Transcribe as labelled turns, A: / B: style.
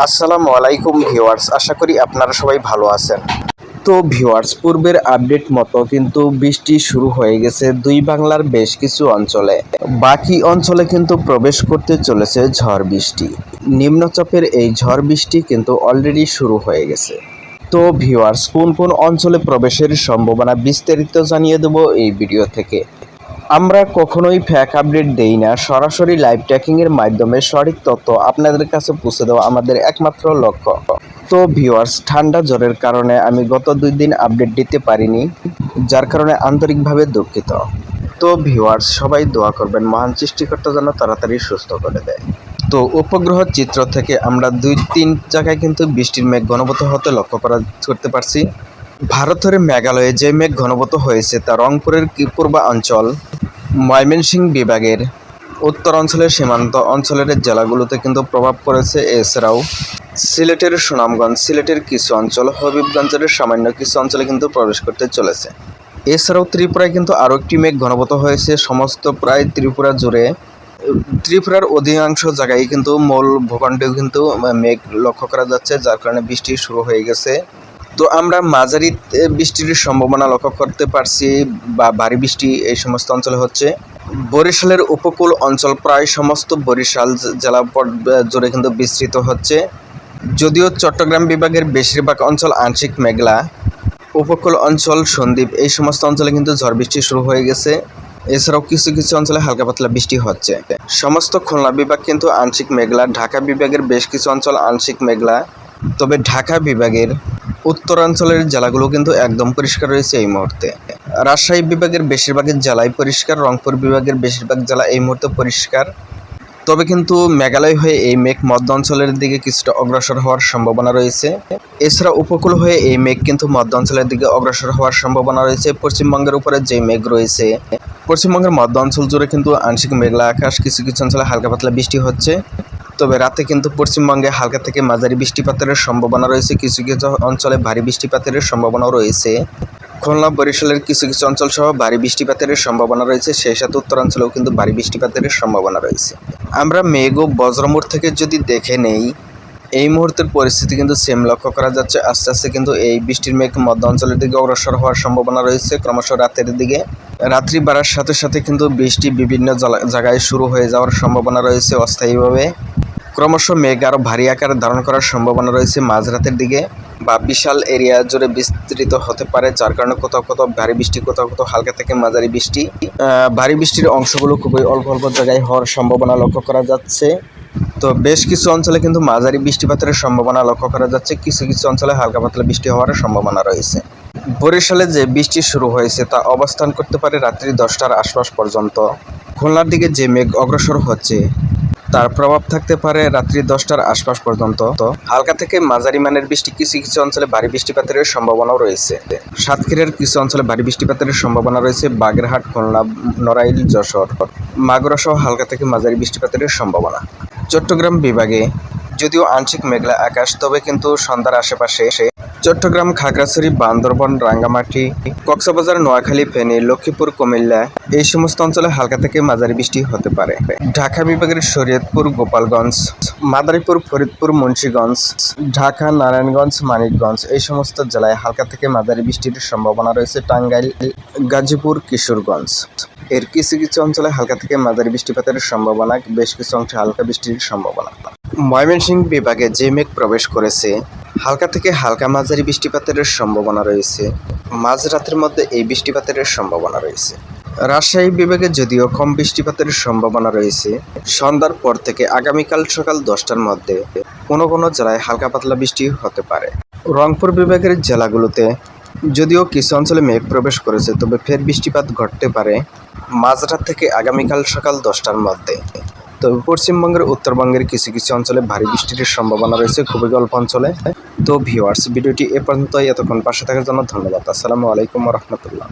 A: আসসালামু আলাইকুম ভিউয়ার্স, আশা করি আপনারা সবাই ভালো আছেন। তো ভিউয়ার্স, পূর্বের আপডেট মতো কিন্তু বৃষ্টি শুরু হয়ে গেছে দুই বাংলার বেশ কিছু অঞ্চলে। বাকি অঞ্চলে কিন্তু প্রবেশ করতে চলেছে ঝড় বৃষ্টি। নিম্নচাপের এই ঝড় বৃষ্টি কিন্তু অলরেডি শুরু হয়ে গেছে। তো ভিউয়ার্স, কোন কোন অঞ্চলে প্রবেশের সম্ভাবনা বিস্তারিত জানিয়ে দেব এই ভিডিও থেকে। আমরা কখনোই ফ্যাক আপডেট দেই না। সরাসরি লাইভ ট্র্যাকিংয়ের মাধ্যমে সঠিক তথ্য আপনাদের কাছে পৌঁছে দেওয়া আমাদের একমাত্র লক্ষ্য। তো ভিউয়ার্স ঠান্ডা জ্বরের কারণে আমি গত দুই দিন আপডেট দিতে পারিনি, যার কারণে আন্তরিকভাবে দুঃখিত। তো ভিউয়ার্স সবাই দোয়া করবেন, মহান সৃষ্টিকর্তা যেন তাড়াতাড়ি সুস্থ করে দেয়। তো উপগ্রহ চিত্র থেকে আমরা দুই তিন জায়গায় কিন্তু বৃষ্টির মেঘ ঘনবত হতে লক্ষ্য করা, করতে পারছি। ভারতের মেঘালয়ে যে মেঘ ঘনবত হয়েছে তা রংপুরের পূর্বাঞ্চল ময়মনসিংহ বিভাগের উত্তর অঞ্চলের সীমান্ত অঞ্চলের জেলাগুলোতে কিন্তু প্রভাব পড়েছে। এছাড়াও সিলেটের সুনামগঞ্জ, সিলেটের কিছু অঞ্চল, হবিবগঞ্জের সামান্য কিছু অঞ্চলে কিন্তু প্রবেশ করতে চলেছে। এছাড়াও ত্রিপুরায় কিন্তু আরও একটি মেঘ ঘনভূত হয়েছে। সমস্ত প্রায় ত্রিপুরা জুড়ে, ত্রিপুরার অধিকাংশ জায়গায় কিন্তু মূল ভূখণ্ডেও কিন্তু মেঘ লক্ষ্য করা যাচ্ছে, যার কারণে বৃষ্টি শুরু হয়ে গেছে। তো আমরা মাঝারি বৃষ্টির সম্ভাবনা লক্ষ্য করতে পারছি বা ভারী বৃষ্টি এই সমস্ত অঞ্চলে হচ্ছে। বরিশালের উপকূল অঞ্চল প্রায় সমস্ত বরিশাল জেলা জুড়ে কিন্তু বিস্তৃত হচ্ছে। যদিও চট্টগ্রাম বিভাগের বেশিরভাগ অঞ্চল আংশিক মেঘলা। উপকূল অঞ্চল সন্দ্বীপ এই সমস্ত অঞ্চলে কিন্তু ঝড় বৃষ্টি শুরু হয়ে গেছে। এছাড়াও কিছু কিছু অঞ্চলে হালকা পাতলা বৃষ্টি হচ্ছে। সমস্ত খুলনা বিভাগ কিন্তু আংশিক মেঘলা। ঢাকা বিভাগের বেশ কিছু অঞ্চল আংশিক মেঘলা। তবে ঢাকা বিভাগের উত্তরাঞ্চলের জেলাগুলো কিন্তু একদম পরিষ্কার রয়েছে এই মুহূর্তে। রাজশাহী বিভাগের বেশিরভাগ জেলাই পরিষ্কার, রংপুর বিভাগের বেশিরভাগ জেলা এই মুহূর্তে পরিষ্কার। তবে কিন্তু মেঘালয় হয়ে এই মেঘ মধ্য অঞ্চলের দিকে কিছুটা অগ্রসর হওয়ার সম্ভাবনা রয়েছে। এছাড়া উপকূল হয়ে এই মেঘ কিন্তু মধ্য অঞ্চলের দিকে অগ্রসর হওয়ার সম্ভাবনা রয়েছে। পশ্চিমবঙ্গের উপরে যে মেঘ রয়েছে, পশ্চিমবঙ্গের মধ্য অঞ্চল জুড়ে কিন্তু আংশিক মেঘলা আকাশ, কিছু কিছু অঞ্চলে হালকা পাতলা বৃষ্টি হচ্ছে। তবে রাতে কিন্তু পশ্চিমবঙ্গে হালকা থেকে মাঝারি বৃষ্টিপাতের সম্ভাবনা রয়েছে। কিছু কিছু অঞ্চলে ভারী বৃষ্টিপাতের সম্ভাবনাও রয়েছে। খুলনা, বরিশালের কিছু কিছু অঞ্চল সহ ভারী বৃষ্টিপাতের সম্ভাবনা রয়েছে। সেই সাথে উত্তরাঞ্চলেও কিন্তু ভারী বৃষ্টিপাতের সম্ভাবনা রয়েছে। আমরা মেঘ ও বজ্রমুর থেকে যদি দেখে নেই, এই মুহূর্তের পরিস্থিতি কিন্তু সেম লক্ষ্য করা যাচ্ছে। আস্তে আস্তে কিন্তু এই বৃষ্টির মেঘ মধ্য অঞ্চলের দিকে অগ্রসর হওয়ার সম্ভাবনা রয়েছে। ক্রমশ রাতের দিকে রাত্রি বাড়ার সাথে সাথে কিন্তু বৃষ্টি বিভিন্ন জায়গায় শুরু হয়ে যাওয়ার সম্ভাবনা রয়েছে অস্থায়ীভাবে। ক্রমশ মেঘ আরও ভারী আকার ধারণ করার সম্ভাবনা রয়েছে মাঝরাতের দিকে বা বিশাল এরিয়া জুড়ে বিস্তৃত হতে পারে, যার কারণে কোথাও কোথাও ভারী বৃষ্টি, কোথাও কোথাও হালকা থেকে মাঝারি বৃষ্টি। ভারী বৃষ্টির অংশগুলো খুবই অল্প অল্প জায়গায় হওয়ার সম্ভাবনা লক্ষ্য করা যাচ্ছে। তো বেশ কিছু অঞ্চলে কিন্তু মাঝারি বৃষ্টিপাতের সম্ভাবনা লক্ষ্য করা যাচ্ছে। কিছু কিছু অঞ্চলে হালকা পাতলা বৃষ্টি হওয়ার সম্ভাবনা রয়েছে। বরিশালে যে বৃষ্টি শুরু হয়েছে তা অবস্থান করতে পারে রাত্রি দশটার আশপাশ পর্যন্ত। খুলনার দিকে যে মেঘ অগ্রসর হচ্ছে তার প্রভাব থাকতে পারে রাত্রি দশটার আশপাশ পর্যন্ত। হালকা থেকে মাঝারি মানের বৃষ্টি কিছু কিছু অঞ্চলে ভারী বৃষ্টিপাতের সম্ভাবনাও রয়েছে। সাতক্ষীরার কিছু অঞ্চলে ভারী বৃষ্টিপাতের সম্ভাবনা রয়েছে বাগেরহাট, খুলনা, নড়াইল, যশোর। মাগুরা সহ হালকা থেকে মাঝারি বৃষ্টিপাতের সম্ভাবনা। চট্টগ্রাম বিভাগে যদিও আংশিক মেঘলা আকাশ, তবে কিন্তু সন্ধ্যার আশেপাশে চট্টগ্রাম খাগড়াছড়ি, বান্দরবন, রাঙ্গামাটি, কক্সবাজার, নোয়াখালী, ফেনী, লক্ষ্মীপুর, কুমিল্লা এই সমস্ত অঞ্চলে হালকা থেকে মাঝারি বৃষ্টি হতে পারে। ঢাকা বিভাগের শরীয়তপুর, গোপালগঞ্জ, মাদারীপুর, ফরিদপুর, মুন্সীগঞ্জ, ঢাকা, নারায়ণগঞ্জ, মানিকগঞ্জ এই সমস্ত জেলায় হালকা থেকে মাঝারি বৃষ্টির সম্ভাবনা রয়েছে। টাঙ্গাইল, গাজীপুর, কিশোরগঞ্জ এর কিছু কিছু অঞ্চলে হালকা থেকে মাঝারি বৃষ্টিপাতের সম্ভাবনা, বেশ কিছু অংশে হালকা বৃষ্টির সম্ভাবনা। ময়মনসিংহ বিভাগে যে মেঘ প্রবেশ করেছে। হালকা থেকে হালকা মাঝারি বৃষ্টিপাতের সম্ভাবনা রয়েছে। মাঝরাতের মধ্যে এই বৃষ্টিপাতের সম্ভাবনা রয়েছে। রাজশাহী বিভাগে যদিও কম বৃষ্টিপাতের সম্ভাবনা রয়েছে, সন্ধ্যার পর থেকে আগামীকাল সকাল দশটার মধ্যে কোনো কোনো জেলায় হালকা পাতলা বৃষ্টি হতে পারে। রংপুর বিভাগের জেলাগুলোতে যদিও কিছু অঞ্চলে মেঘ প্রবেশ করেছে, তবে ফের বৃষ্টিপাত ঘটতে পারে। মাঝরাত থেকে আগামীকাল সকাল দশটার মধ্যে। তবে পশ্চিমবঙ্গের উত্তরবঙ্গের কিছু কিছু অঞ্চলে ভারী বৃষ্টির সম্ভাবনা রয়েছে, খুবই অল্প অঞ্চলে। তো ভিউয়ার্স ভিডিওটি এ পর্যন্ত এতক্ষণ পাশে থাকার জন্য ধন্যবাদ। আসসালামু আলাইকুম রহমতুল্লাহ।